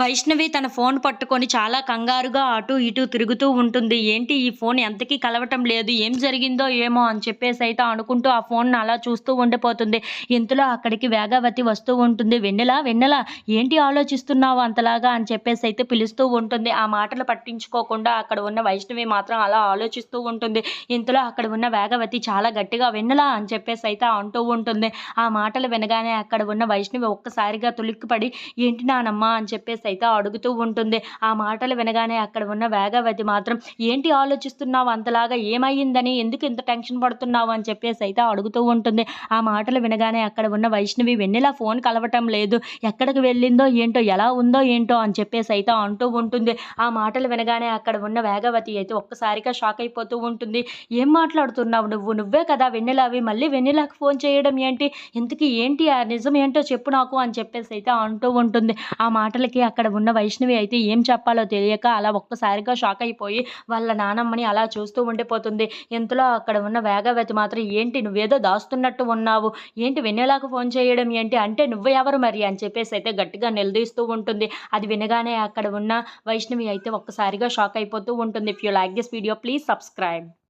వైష్ణవి తన ఫోన్ పట్టుకొని చాలా కంగారుగా అటు ఇటు తిరుగుతూ ఉంటుంది. ఏంటి ఈ ఫోన్ ఎంతకీ కలవటం లేదు? ఏం జరిగిందో ఏమో అని చెప్పేసి అయితే అనుకుంటూ ఆ ఫోన్ అలా చూస్తూ ఉండిపోతుంది. ఇంతలో అక్కడికి వేగావతి వస్తూ ఉంటుంది. వెన్నెల? వెన్నెల? ఏంటి ఆలోచిస్తున్నావు అంతలాగా అని చెప్పేసి అయితే పిలుస్తూ ఉంటుంది. ఆ మాటలు పట్టించుకోకుండా అక్కడ ఉన్న వైష్ణవి మాత్రం అలా ఆలోచిస్తూ ఉంటుంది. ఇంతలో అక్కడ ఉన్న వేగవతి చాలా గట్టిగా వెన్నెల అని చెప్పేసి అయితే అంటూ ఉంటుంది. ఆ మాటలు వినగానే అక్కడ ఉన్న వైష్ణవి ఒక్కసారిగా తులిక్కిపడి ఏంటి నానమ్మా? అని చెప్పేసి అయితే అడుగుతూ ఉంటుంది. ఆ మాటలు వినగానే అక్కడ ఉన్న వేగవతి మాత్రం ఏంటి ఆలోచిస్తున్నావు? అంతలాగా ఏమైందని ఎందుకు ఇంత టెన్షన్ పడుతున్నావు? అని చెప్పేసి అయితే అడుగుతూ ఉంటుంది. ఆ మాటలు వినగానే అక్కడ ఉన్న వైష్ణవి వెన్నెలా ఫోన్ కలవటం లేదు. ఎక్కడికి వెళ్ళిందో ఏంటో ఎలా ఉందో ఏంటో అని చెప్పేసి అయితే అంటూ ఉంటుంది. ఆ మాటలు వినగానే అక్కడ ఉన్న వేగవతి అయితే ఒక్కసారిగా షాక్ అయిపోతూ ఉంటుంది. ఏం మాట్లాడుతున్నావు నువ్వు? నువ్వే కదా వెన్నెలవి. మళ్ళీ వెన్నెలకు ఫోన్ చేయడం ఏంటి? ఇంతకీ ఏంటి? ఆ నిజం ఏంటో చెప్పు నాకు అని చెప్పేసి అయితే అంటూ ఉంటుంది. ఆ మాటలకి అక్కడ ఉన్న వైష్ణవి అయితే ఏం చెప్పాలో తెలియక అలా ఒక్కసారిగా షాక్ అయిపోయి వాళ్ళ నానమ్మని అలా చూస్తూ ఉండిపోతుంది. ఇంతలో అక్కడ ఉన్న వేగవతి మాత్రం ఏంటి నువ్వేదో దాస్తున్నట్టు ఉన్నావు? ఏంటి వినేలాకు ఫోన్ చేయడం ఏంటి? అంటే నువ్వు ఎవరు మరి? అని చెప్పేసి అయితే గట్టిగా నిలదీస్తూ ఉంటుంది. అది వినగానే అక్కడ ఉన్న వైష్ణవి అయితే ఒక్కసారిగా షాక్ అయిపోతూ ఉంటుంది. If you like this video please subscribe